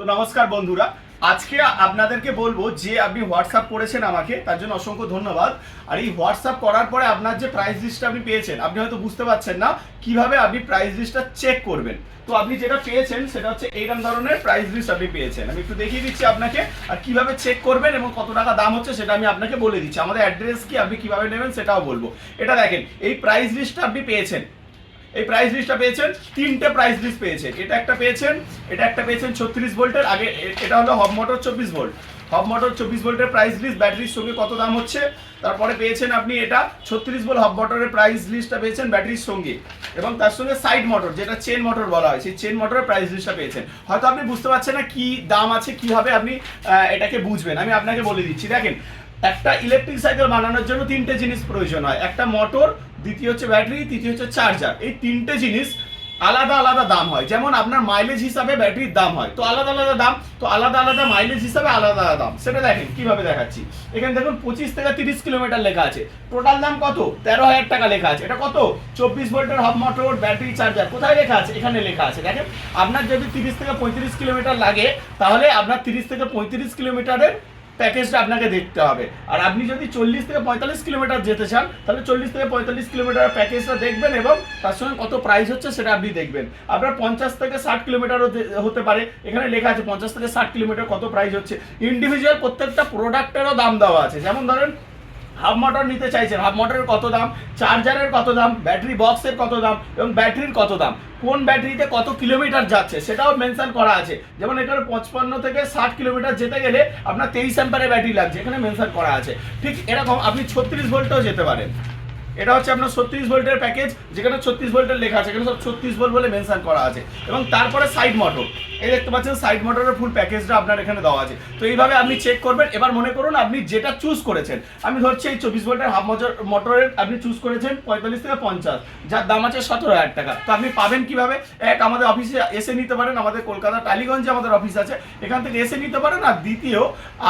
তো নমস্কার বন্ধুরা। আজকে আপনাদেরকে বলব যে আপনি হোয়াটসঅ্যাপ করেছেন আমাকে, তার জন্য অসংখ্য ধন্যবাদ। আর এই হোয়াটসঅ্যাপ করার পরে আপনার যে প্রাইস লিস্টটা আপনি পেয়েছেন, আপনি হয়তো বুঝতে পারছেন না কীভাবে আপনি প্রাইস লিস্টটা চেক করবেন। তো আপনি যেটা পেয়েছেন, সেটা হচ্ছে এইরকম ধরনের প্রাইস লিস্ট আপনি পেয়েছেন। আমি একটু দেখিয়ে দিচ্ছি আপনাকে আর কীভাবে চেক করবেন এবং কত টাকা দাম হচ্ছে সেটা আমি আপনাকে বলে দিচ্ছি। আমাদের অ্যাড্রেস কি আপনি কীভাবে নেবেন সেটাও বলব। এটা দেখেন, এই প্রাইস লিস্টটা আপনি পেয়েছেন। এই প্রাইস লিস্টটা পেয়েছেন, তিনটে প্রাইস লিস্ট পেয়েছেন এটা একটা পেয়েছেন, এটা একটা পেয়েছেন ছত্রিশ ভোল্টের, আগে এটা হলো হব মোটর চব্বিশ ভোল্ট। হব মোটর চব্বিশ ভোল্টের প্রাইস লিস্ট ব্যাটারির সঙ্গে কত দাম হচ্ছে? তারপরে পেয়েছেন আপনি এটা, ছত্রিশ ভোল্ট হব মোটরের প্রাইস লিস্টটা পেয়েছেন ব্যাটারির সঙ্গে। এবং তার সঙ্গে সাইড মোটর যেটা চেন মোটর বলা হয়, সেই চেন মোটরের প্রাইস লিস্টটা পেয়েছেন। হয়তো আপনি বুঝতে পারছেন না কি দাম আছে, কি হবে, আপনি এটাকে বুঝবেন। আমি আপনাকে বলে দিচ্ছি। দেখেন একটা ইলেকট্রিক সাইকেল বানানোর জন্য তিনটে জিনিস প্রয়োজন হয়। একটা মোটর দ্বিতীয় হচ্ছে ব্যাটারি তৃতীয় হচ্ছে চার্জার এই তিনটে জিনিস আলাদা আলাদা দাম হয়। যেমন আপনার মাইলেজ হিসাবে ব্যাটারির দাম হয়। তো আলাদা আলাদা দাম, তো আলাদা আলাদা মাইলেজ হিসাবে আলাদা আলাদা দাম। সেটা দেখেন, কীভাবে দেখাচ্ছি? এখানে দেখুন, পঁচিশ থেকে তিরিশ কিলোমিটার লেখা আছে। টোটাল দাম কত? তেরো হাজার টাকা লেখা আছে। এটা কত? চব্বিশ ভোল্টের হাফ মোটর ব্যাটারি চার্জার কোথায় লেখা আছে? এখানে লেখা আছে। দেখেন, আপনার যদি তিরিশ থেকে পঁয়ত্রিশ কিলোমিটার লাগে, তাহলে আপনার তিরিশ থেকে পঁয়ত্রিশ কিলোমিটারের প্যাকেজটা আপনাকে দেখতে হবে। আর আপনি যদি চল্লিশ থেকে পঁয়তাল্লিশ কিলোমিটার যেতে চান, তাহলে চল্লিশ থেকে পঁয়তাল্লিশ কিলোমিটার প্যাকেজটা দেখবেন এবং তার সঙ্গে কত প্রাইস হচ্ছে সেটা আপনি দেখবেন। আপনার পঞ্চাশ থেকে ষাট কিলোমিটারও হতে পারে। এখানে লেখা আছে পঞ্চাশ থেকে ষাট কিলোমিটার কত প্রাইস হচ্ছে। ইন্ডিভিজুয়াল প্রত্যেকটা প্রোডাক্টেরও দাম দেওয়া আছে। যেমন ধরেন হাফ মোটর নিতে চাইছেন, হাফ মোটরের কত দাম? চার্জারের কত দাম? ব্যাটারি বক্সের কত দাম? এবং ব্যাটারির কত দাম? কোন ব্যাটারিতে কত কিলোমিটার যাচ্ছে? সেটাও মেনশন করা আছে। যেমন এখানে পঁচপান্ন থেকে ষাট কিলোমিটার যেতে গেলে আপনার তেইশ অ্যাম্পারের ব্যাটারি লাগছে, এখানে মেনশন করা আছে। ঠিক এরকম আপনি ছত্রিশ ভোল্টেও যেতে পারেন। এটা হচ্ছে আপনার ছত্রিশ ভোল্টের প্যাকেজ, যেখানে ছত্রিশ ভোল্টের লেখা আছে, এখানে সব ছত্রিশ ভোল্ট বলে মেনশন করা আছে। এবং তারপরে সাইড মোটর এই দেখতে পাচ্ছেন সাইড মোটরের ফুল প্যাকেজটা আপনার এখানে দেওয়া আছে। তো এইভাবে আপনি চেক করবেন, এবার মনে করুন আপনি যেটা চুজ করেছেন, আমি ধরছি এই চব্বিশ ভোল্টের হাফ মোটর মোটরের আপনি চুজ করেছেন পঁয়তাল্লিশ থেকে পঞ্চাশ, যার দাম আছে সতেরো হাজার টাকা। তো আপনি পাবেন কীভাবে? এক, আমাদের অফিসে এসে নিতে পারেন, আমাদের কলকাতা টালিগঞ্জে আমাদের অফিস আছে। এখান থেকে এসে নিতে পারেন, আর দ্বিতীয়,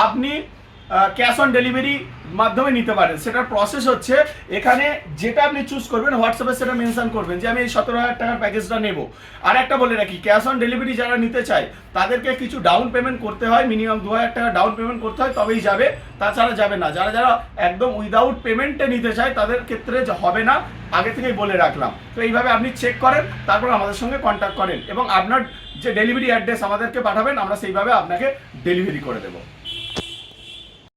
আপনি ক্যাশ অন ডেলিভারি মাধ্যমে নিতে পারেন। সেটার প্রসেস হচ্ছে এখানে যেটা আপনি চুজ করবেন হোয়াটসঅ্যাপে সেটা মেনশন করবেন যে, আমি এই সতেরো হাজার টাকার প্যাকেজটা নেব। আর একটা বলে রাখি ক্যাশ অন ডেলিভারি যারা নিতে চায়, তাদেরকে কিছু ডাউন পেমেন্ট করতে হয় মিনিমাম দু হাজার টাকা ডাউন পেমেন্ট করতে হয়, তবেই যাবে, তাছাড়া যাবে না। যারা যারা একদম উইদাউট পেমেন্টে নিতে চায়, তাদের ক্ষেত্রে হবে না, আগে থেকেই বলে রাখলাম। তো এইভাবে আপনি চেক করেন, তারপর আমাদের সঙ্গে কন্ট্যাক্ট করেন এবং আপনার যে ডেলিভারি অ্যাড্রেস আমাদেরকে পাঠাবেন, আমরা সেইভাবে আপনাকে ডেলিভারি করে দেবো।